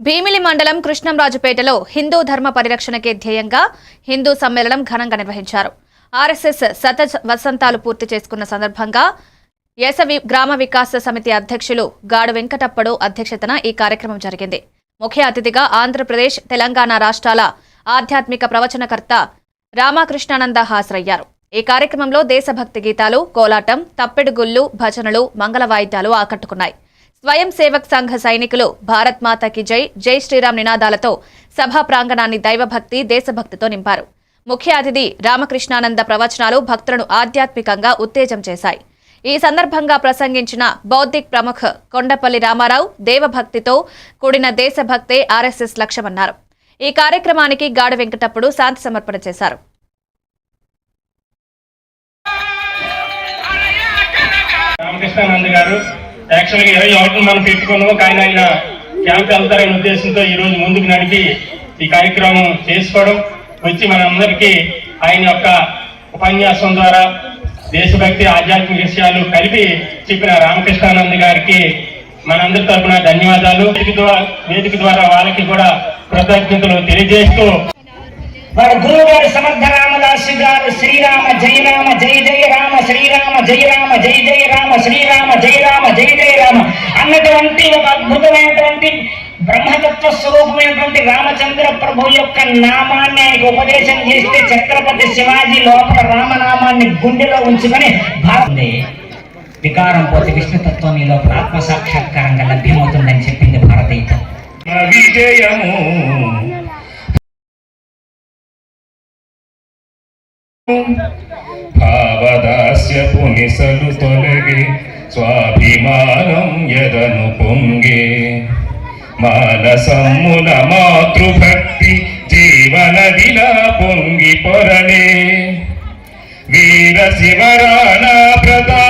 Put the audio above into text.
భీమిలి మండలం కృష్ణంరాజుపేటలో హిందూ ధర్మ పరిరక్షణకే ధ్యేయంగా హిందూ సమ్మేళనం ఘనంగా నిర్వహించారు. ఆర్ఎస్ఎస్ శత వసంతాలు పూర్తి చేసుకున్న సందర్భంగా యసవి గ్రామ వికాస సమితి అధ్యక్షులు గాడు వెంకటప్పడు అధ్యక్షతన ఈ కార్యక్రమం జరిగింది. ముఖ్య అతిథిగా ఆంధ్రప్రదేశ్ తెలంగాణ రాష్ట్రాల ఆధ్యాత్మిక ప్రవచనకర్త రామకృష్ణానంద హాజరయ్యారు. ఈ కార్యక్రమంలో దేశభక్తి గీతాలు కోలాటం తప్పెడుగుళ్ళు భజనలు మంగళ వాయిద్యాలు ఆకట్టుకున్నాయి. స్వయం సేవక్ సంఘ సైనికులు భారత్ మాతాకి జై జై శ్రీరామ్ నినాదాలతో సభా ప్రాంగణాన్ని దైవభక్తి దేశభక్తితో నింపారు. ముఖ్య అతిథి రామకృష్ణానంద ప్రవచనాలు భక్తులను ఆధ్యాత్మికంగా ఉత్తేజం చేశాయి. ఈ సందర్భంగా ప్రసంగించిన బౌద్ధిక్ ప్రముఖ కొండపల్లి రామారావు దేవభక్తితో కూడిన దేశభక్తే ఆర్ఎస్ఎస్ లక్ష్యమన్నారు ఈ కార్యక్రమానికి గాడు వెంకటప్పుడు శాంతి సమర్పణ చేశారు. కృష్ణానంద్ గారు. యాక్చువల్గా ఇరవై ఒకటి మనం పెట్టుకున్నాము కానీ ఆయన క్యాంప్ వెళ్తారనే ఉద్దేశంతో ఈ రోజు ముందుకు నడిపి ఈ కార్యక్రమం చేసుకోవడం. వచ్చి మనందరికీ ఆయన యొక్క ఉపన్యాసం ద్వారా దేశభక్తి ఆధ్యాత్మిక విషయాలు కలిపి చెప్పిన రామకృష్ణానంద్ గారికి మనందరి తరఫున ధన్యవాదాలు. వేదిక ద్వారా వాళ్ళకి కూడా కృతజ్ఞతలు తెలియజేస్తూ వాడు గురువు గారు సమర్థ రామదాసు గారు శ్రీరామ జయ రామ జయ జయ రామ జయ రామ జయ జయ రామ శ్రీరామ జయ రామ జయ జయ రామ అన్నటువంటి ఒక అద్భుతమైనటువంటి బ్రహ్మతత్వ స్వరూపమైనటువంటి రామచంద్ర ప్రభు యొక్క నామాన్ని ఆయనకు ఉపదేశం చేస్తే ఛత్రపతి శివాజీ లోపల రామనామాన్ని గుండెలో ఉంచుకొని భారత వికారం పోతే విష్ణుతత్వం ఈ లోపల ఆత్మసాక్షాత్కారంగా లభ్యమవుతుందని చెప్పింది భారతీయత విజయము భావదాస్యపు నిసలు తొలగి స్వాభిమానం ఎదను పొంగే. మానసమ్మున మాతృభక్తి జీవనదిలా పొంగి పొరలే వీర శివరాణా ప్రతాప